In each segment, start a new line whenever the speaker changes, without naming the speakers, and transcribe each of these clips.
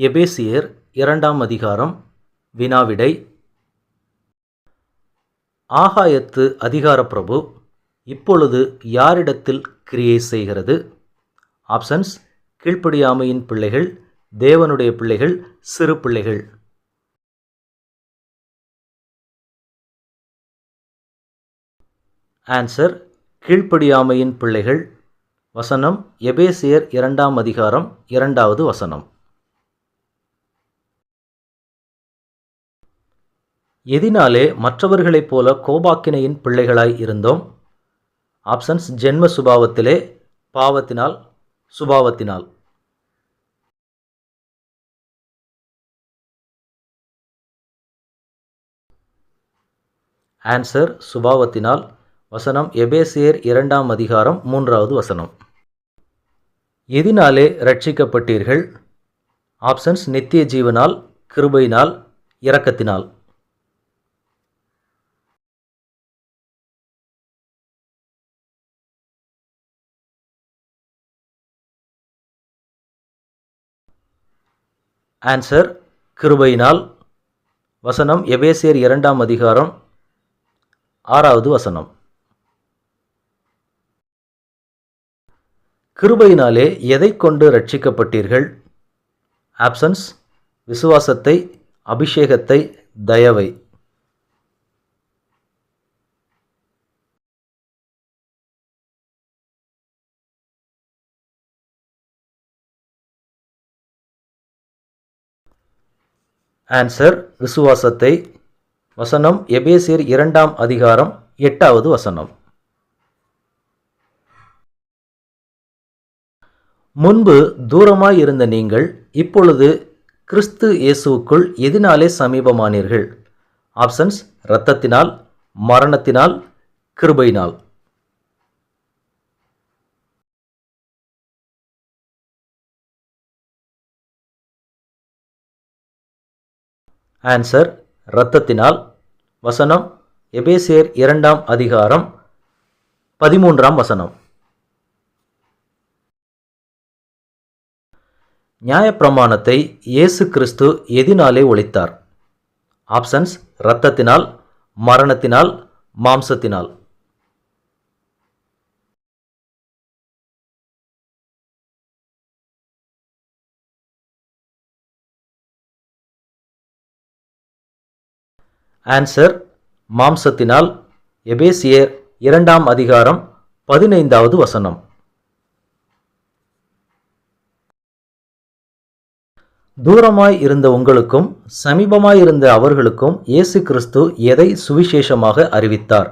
எபேசியர் இரண்டாம் அதிகாரம் வினாவிடை. ஆகாயத்து அதிகார பிரபு இப்பொழுது யாரிடத்தில் கிரியை செய்கிறது? ஆப்ஷன்ஸ் கீழ்ப்படியாமையின் பிள்ளைகள் தேவனுடைய பிள்ளைகள் சிறு பிள்ளைகள். ஆன்சர் கீழ்ப்படியாமையின் பிள்ளைகள். வசனம் எபேசியர் இரண்டாம் அதிகாரம் இரண்டாவது வசனம். எதினாலே மற்றவர்களைப் போல கோபாக்கினையின் பிள்ளைகளாய் இருந்தோம். ஆப்ஷன்ஸ் ஜென்ம சுபாவத்திலே பாவத்தினால் சுபாவத்தினால். ஆன்சர் சுபாவத்தினால். வசனம் எபேசியர் இரண்டாம் அதிகாரம் மூன்றாவது வசனம். எதினாலே ரட்சிக்கப்பட்டீர்கள் ஆப்ஷன்ஸ் நித்திய ஜீவனால் கிருபையினால் இரக்கத்தினால். ஆன்சர் கிருபையினால். வசனம் எபேசியர் இரண்டாம் அதிகாரம் ஆறாவது வசனம். கிருபையினாலே எதை கொண்டு ரட்சிக்கப்பட்டீர்கள் ஆப்சன்ஸ் விசுவாசத்தை அபிஷேகத்தை தயவை. ஆன்சர் விசுவாசத்தை வசனம் எபேசியர் இரண்டாம் அதிகாரம் எட்டாவது வசனம். முன்பு தூரமாய் இருந்த நீங்கள் இப்பொழுது கிறிஸ்து இயேசுவுக்குள் எதினாலே சமீபமானீர்கள். ஆப்ஷன்ஸ் இரத்தத்தினால் மரணத்தினால் கிருபையினால். ஆன்சர் இரத்தத்தினால். வசனம் எபேசியர் இரண்டாம் அதிகாரம் பதிமூன்றாம் வசனம். நியாயப்பிரமாணத்தை இயேசு கிறிஸ்து எதினாலே ஒழித்தார். ஆப்ஷன்ஸ் இரத்தத்தினால் மரணத்தினால் மாம்சத்தினால். ஆன்சர் மாம்சத்தினால் எபேசியர் இரண்டாம் அதிகாரம் பதினைந்தாவது வசனம். தூரமாய் இருந்த உங்களுக்கும் சமீபமாய் இருந்த அவர்களுக்கும் இயேசு கிறிஸ்து எதை சுவிசேஷமாக அறிவித்தார்?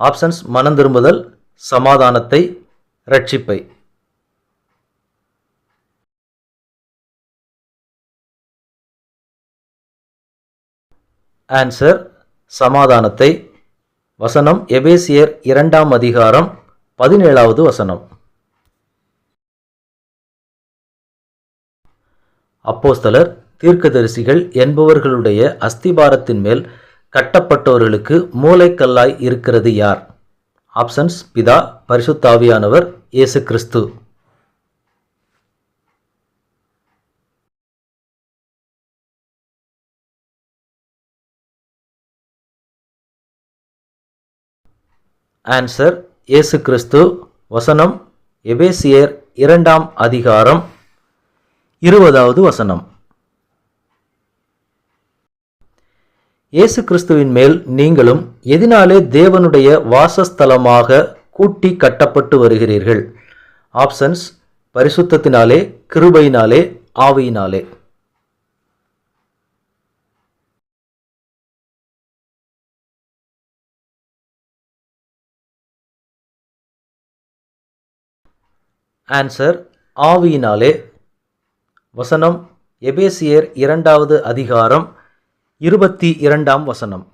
ஆப்ஷன்ஸ் மனம் திரும்புதல் சமாதானத்தை ரட்சிப்பை. ஆன்சர் சமாதானத்தை. வசனம். எபேசியர் இரண்டாம் அதிகாரம் பதினேழாவது வசனம். அப்போஸ்தலர் தீர்க்கதரிசிகள் என்பவர்களுடைய அஸ்திபாரத்தின் மேல் கட்டப்பட்டவர்களுக்கு மூளைக்கல்லாய் இருக்கிறது யார்? ஆப்ஷன்ஸ் பிதா பரிசுத்தாவியானவர் இயேசு கிறிஸ்து ஆன்சர் இயேசு கிறிஸ்து வசனம் எபேசியர் இரண்டாம் அதிகாரம் இருபதாவது வசனம். இயேசு கிறிஸ்துவின் மேல் நீங்களும் எதினாலே தேவனுடைய வாசஸ்தலமாக கூட்டி கட்டப்பட்டு வருகிறீர்கள்? ஆப்ஷன்ஸ் பரிசுத்தத்தினாலே கிருபையினாலே ஆவியினாலே. ஆன்சர் ஆவியினாலே. வசனம் எபேசியர் இரண்டாவது அதிகாரம் இருபத்தி இரண்டாம் வசனம்.